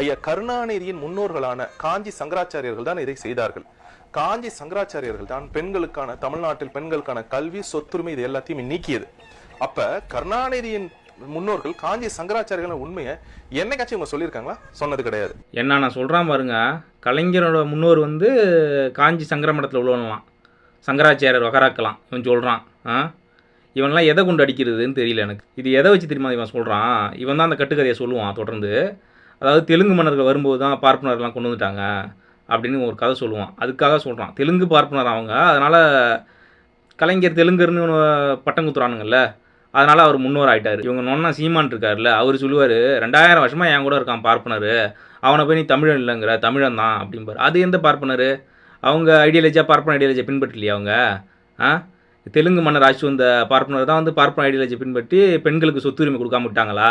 ஐயா கருணாநிதியின் முன்னோர்களான காஞ்சி சங்கராச்சாரியர்கள் தான் இதை செய்தார்கள். காஞ்சி சங்கராச்சாரியர்கள் தான் பெண்களுக்கான தமிழ்நாட்டில் பெண்களுக்கான கல்வி சொத்துரிமை இது எல்லாத்தையும் நீக்கியது. அப்ப கருணாநிதியின் முன்னோர்கள் காஞ்சி சங்கராச்சாரியர்கள் உண்மையை என்னைக்காச்சும் இவங்க சொல்லியிருக்காங்களா? சொன்னது கிடையாது. என்ன நான் சொல்கிறான் பாருங்க. கலைஞரோட முன்னோர் வந்து காஞ்சி சங்கரமடத்தில் உள்ளவனலாம் சங்கராச்சாரியர் வகராக்கலாம் இவன் சொல்கிறான் ஆ? இவன்லாம் எதை கொண்டு அடிக்கிறதுன்னு தெரியல எனக்கு. இது எதை வச்சு தெரியுமா இவன் சொல்கிறான் இவன் தான் அந்த கட்டுக்கதையை சொல்லுவான் தொடர்ந்து. அதாவது தெலுங்கு மன்னர்கள் வரும்போது தான் பார்ப்பனர்லாம் கொண்டு வந்துட்டாங்க அப்படின்னு ஒரு கதை சொல்லுவான். அதுக்காக சொல்கிறான் தெலுங்கு பார்ப்பனர் அவங்க. அதனால் கலைஞர் தெலுங்கர்னு பட்டம் குத்துறானுங்கல்ல அதனால் அவர் முன்னோர் ஆகிட்டார் இவங்க நொன்னா சீமான் இருக்கார்ல அவர் சொல்லுவார் ரெண்டாயிரம் வருஷமாக என் கூட இருக்கான் பார்ப்பனர். அவனை போய் நீ தமிழன் இல்லைங்கிற தமிழன் தான் அப்படிம்பார். அது எந்த பார்ப்பனர்? அவங்க ஐடியாலஜியாக பார்ப்பன ஐடியாலஜியை பின்பற்றலையே அவங்க? ஆ? தெலுங்கு மன்னர் ஆட்சி வந்த பார்ப்பனர் தான் வந்து பார்ப்பன ஐடியாலஜியை பின்பற்றி பெண்களுக்கு சொத்துரிமை கொடுக்காம விட்டாங்களா?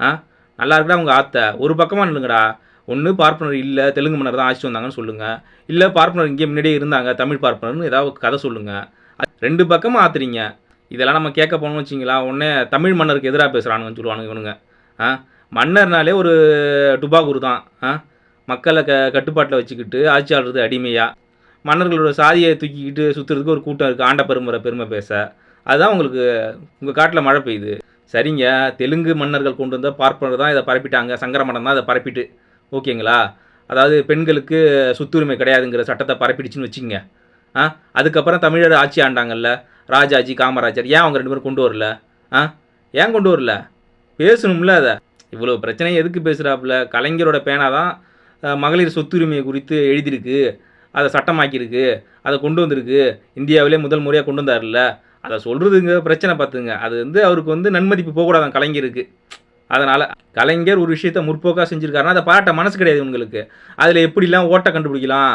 ஆ? நல்லா இருக்குடா உங்கள் ஆத்த. ஒரு பக்கமாக நில்லுங்கடா. ஒன்று பார்ப்பனர் இல்லை தெலுங்கு மன்னர் தான் ஆட்சி வந்தாங்கன்னு சொல்லுங்கள் இல்லை பார்ப்பனர் இங்கே முன்னாடியே இருந்தாங்க தமிழ் பார்ப்பனர்னு ஏதாவது கதை சொல்லுங்கள் ரெண்டு பக்கமாக ஆத்துறீங்க. இதெல்லாம் நம்ம கேட்க போனோம்னு வச்சிங்களா உடனே தமிழ் மன்னருக்கு எதிராக பேசுகிறானுங்கன்னு சொல்லுவானுங்க இவனுங்க. ஆ? மன்னர்னாலே ஒரு டுபாகுரு தான். ஆ? மக்களை க கட்டுப்பாட்டில் வச்சுக்கிட்டு ஆட்சி ஆளுறது அடிமையாக மன்னர்களோட சாதியை தூக்கிக்கிட்டு சுற்றுறதுக்கு ஒரு கூட்டம் இருக்குது ஆண்ட பெருமுறை பெருமை பேச. அதுதான் உங்களுக்கு உங்கள் காட்டில் மழை பெய்யுது. சரிங்க. தெலுங்கு மன்னர்கள் கொண்டு வந்த பார்ப்பனர் தான் இதை பரப்பிட்டாங்க. சங்கரமடம் தான் இதை பரப்பிட்டு. ஓகேங்களா? அதாவது பெண்களுக்கு சொத்துரிமை கிடையாதுங்கிற சட்டத்தை பரப்பிடுச்சுன்னு வச்சுங்க ஆ? அதுக்கப்புறம் தமிழர் ஆட்சி ஆண்டாங்கல்ல. ராஜாஜி காமராஜர் ஏன் அவங்க ரெண்டு பேரும் கொண்டு வரல? ஆ? ஏன் கொண்டு வரல? பேசணும்ல அதை. இவ்வளோ பிரச்சனை எதுக்கு பேசுகிறாப்புல கலைஞரோட பேனா தான் மகளிர் சொத்துரிமை குறித்து எழுதியிருக்கு. அதை சட்டமாக்கியிருக்கு. அதை கொண்டு வந்திருக்கு. இந்தியாவிலே முதல் முறையாக கொண்டு வந்தார்ல அதை சொல்கிறதுங்க பிரச்சனை பார்த்துங்க அது வந்து அவருக்கு வந்து நன்மதிப்பு போகக்கூடாதான் கலைஞருக்கு. அதனால் கலைஞர் ஒரு விஷயத்த முற்போக்காக செஞ்சுருக்காருன்னா அதை பாராட்ட மனசு கிடையாது உங்களுக்கு அதில் எப்படிலாம் ஓட்டை கண்டுபிடிக்கலாம்?